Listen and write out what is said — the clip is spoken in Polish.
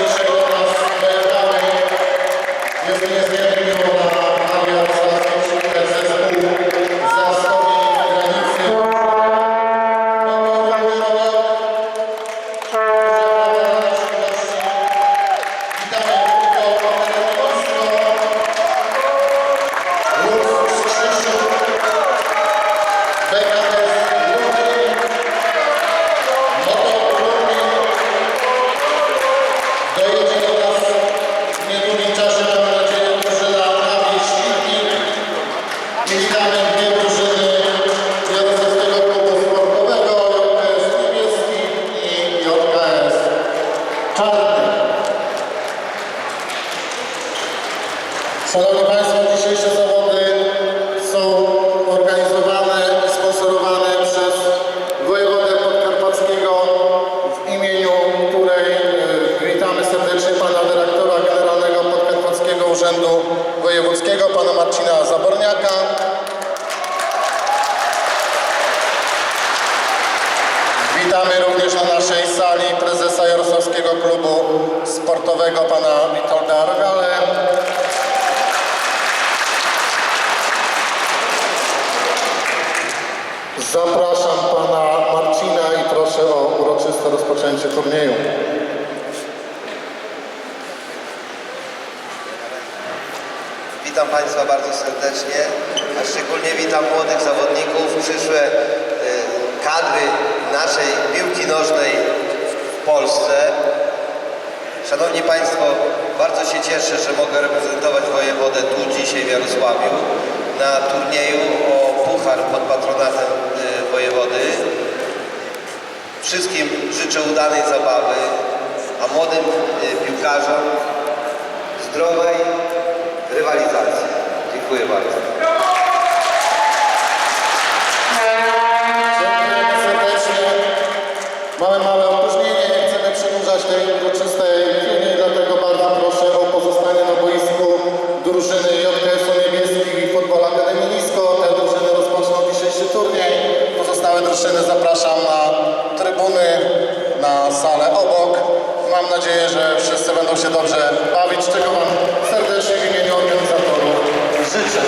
Thank you. Szanowni Państwo, dzisiejsze zawody są organizowane i sponsorowane przez wojewodę podkarpackiego, w imieniu której e, witamy serdecznie pana dyrektora generalnego Podkarpackiego Urzędu Wojewódzkiego, pana Marcina Zaborniaka. Witamy również na naszej sali prezesa Jarosławskiego Klubu Sportowego pana Witolda Argale Zapraszam pana Marcina i proszę o uroczyste rozpoczęcie turnieju. Witam Państwa bardzo serdecznie, a szczególnie witam młodych zawodników, przyszłe y, kadry naszej piłki nożnej w Polsce. Szanowni Państwo, bardzo się cieszę, że mogę reprezentować wojewodę tu dzisiaj w Jarosławiu na turnieju o Wszystkim życzę udanej zabawy, a młodym y, piłkarzom zdrowej rywalizacji. Dziękuję bardzo. Mamy małe opóźnienie, nie chcemy przedłużać tej uroczystej chwili, dlatego bardzo proszę o pozostanie na boisku drużyny JKS-u Niebieskich i Futbol Akademii Nisko. Te drużyny rozpoczną dzisiejszy turniej. Pozostałe drużyny zapraszam na trybuny, na salę obok. Mam nadzieję, że wszyscy będą się dobrze bawić, czego Wam serdecznie w imieniu organizatorów życzę.